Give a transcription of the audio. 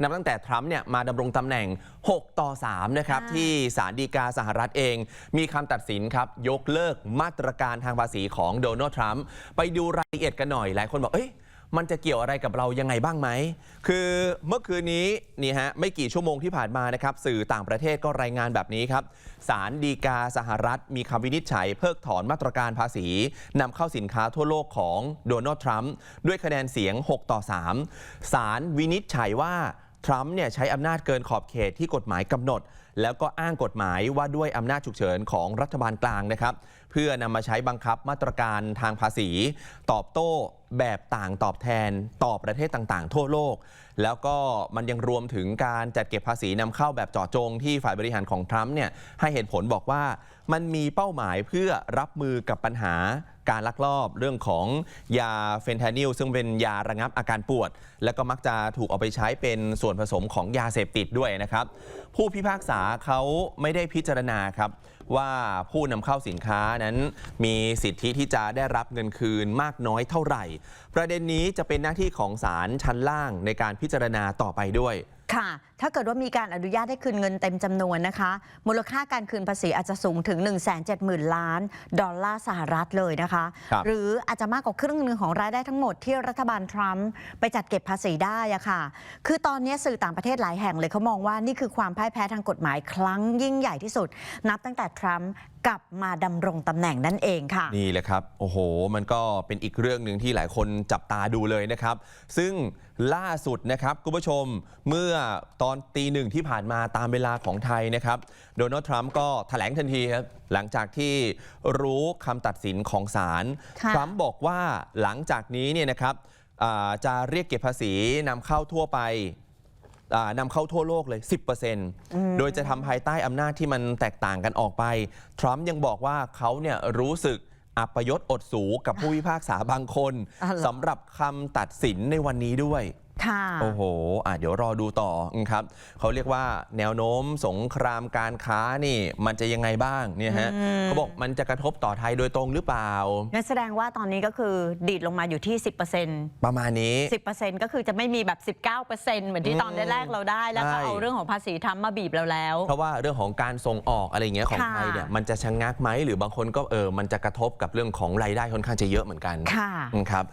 นับตั้งแต่ทรัมป์เนี่ยมาดำรงตำแหน่ง 6 ต่อ 3 นะครับค่ะที่ศาลฎีกาสหรัฐเอง มีคำตัดสินครับ ยกเลิกมาตรการทางภาษีของโดนัลด์ทรัมป์ไปดูรายละเอียดกันหน่อย หลายคนบอกเอ้ยมันจะเกี่ยวอะไรกับเรายังไงบ้างไหม คือเมื่อคืนนี้นี่ฮะไม่กี่ชั่วโมงที่ผ่านมานะครับ สื่อต่างประเทศก็รายงานแบบนี้ครับศาลฎีกาสหรัฐ มีคำวินิจฉัย เพิกถอนมาตรการภาษีนำเข้าสินค้าทั่วโลกของโดนัลด์ทรัมป์ด้วยคะแนนเสียง 6 ต่อ 3ศาลวินิจฉัยว่า ทรัมป์เนี่ยใช้อำนาจเกินขอบเขตที่กฎหมายกำหนด แล้วก็อ้างกฎหมายว่าด้วยอำนาจฉุกเฉินของรัฐบาลกลางนะครับ เพื่อนำมาใช้บังคับมาตรการทางภาษี ตอบโต้แบบต่างตอบแทนต่อประเทศต่างๆ ทั่วโลก แล้วก็มันยังรวมถึงการจัดเก็บภาษีนำเข้าแบบเจาะจงที่ฝ่ายบริหารของทรัมป์เนี่ยให้เหตุผลบอกว่ามันมีเป้าหมายเพื่อรับมือกับปัญหา การลักลอบเรื่องของยาเฟนทานิลซึ่งเป็นยาระงับอาการปวด แล้วก็มักจะถูกเอาไปใช้เป็นส่วนผสมของยาเสพติดด้วยนะครับ ผู้พิพากษาเขาไม่ได้พิจารณาครับว่าผู้นำเข้าสินค้านั้นมีสิทธิที่จะได้รับเงินคืนมากน้อยเท่าไหร่ ประเด็นนี้จะเป็นหน้าที่ของศาลชั้นล่างในการพิจารณาต่อไปด้วย ค่ะถ้าเกิดว่ามีการอนุญาตให้คืนเงินเต็มจำนวนนะคะ มูลค่าการคืนภาษีอาจจะสูงถึง 1 7 0 0 0 0 ล้าน ดอลลาร์สหรัฐเลยนะคะ ครับ หรืออาจจะมากกว่าครึ่งหนึ่งของรายได้ทั้งหมดที่รัฐบาลทรัมป์ไปจัดเก็บภาษีได้อะค่ะ คือตอนนี้สื่อต่างประเทศหลายแห่งเลยเขามองว่านี่คือความพ่ายแพ้ทางกฎหมายครั้งยิ่งใหญ่ที่สุด นับตั้งแต่ทรัมป์กลับมาดำรงตำแหน่งนั่นเองค่ะ นี่แหละครับ โอ้โห มันก็เป็นอีกเรื่องหนึ่งที่หลายคนจับตาดูเลยนะครับ ซึ่งล่าสุดนะครับคุณผู้ชมเมื่อตอนตีหนึ่งที่ผ่านมาตามเวลาของไทยนะครับโดนัลด์ทรัมป์ก็แถลงทันทีครับหลังจากที่รู้คำตัดสินของศาลค่ะทรัมป์บอกว่าหลังจากนี้เนี่ยนะครับอ่าจะเรียกเก็บภาษีนำเข้าทั่วไปอ่านำเข้าทั่วโลกเลย 10%โดยจะทำภายใต้อำนาจที่มันแตกต่างกันออกไป ทรัมป์ยังบอกว่าเขาเนี่ยรู้สึกอัปยศอดสูกับผู้พิพากษาบางคนอ๋อเหรอสำหรับคำตัดสินในวันนี้ด้วย ค่ะ โอ้โหอะเดี๋ยวรอดูต่อครับเขาเรียกว่าแนวโน้มสงครามการค้านี่มันจะยังไงบ้างเนี่ยฮะอืม เขาบอกมันจะกระทบต่อไทยโดยตรงหรือเปล่างั้นแสดงว่าตอนนี้ก็คือดีดลงมาอยู่ที่ 10%ประมาณนี้ 10%ก็คือจะไม่มีแบบ 19%เหมือนที่ตอนแรกๆเราได้ แล้วก็ใช่ เอาเรื่องของภาษีทำมาบีบเราแล้ว เพราะว่าเรื่องของการส่งออกอะไรอย่างเงี้ยของค่ะ ไทยเนี่ยมันจะชะงงักไหมหรือบางคนก็เออมันจะกระทบกับเรื่องของรายได้ค่อนข้างจะเยอะเหมือนกันค่ะครับ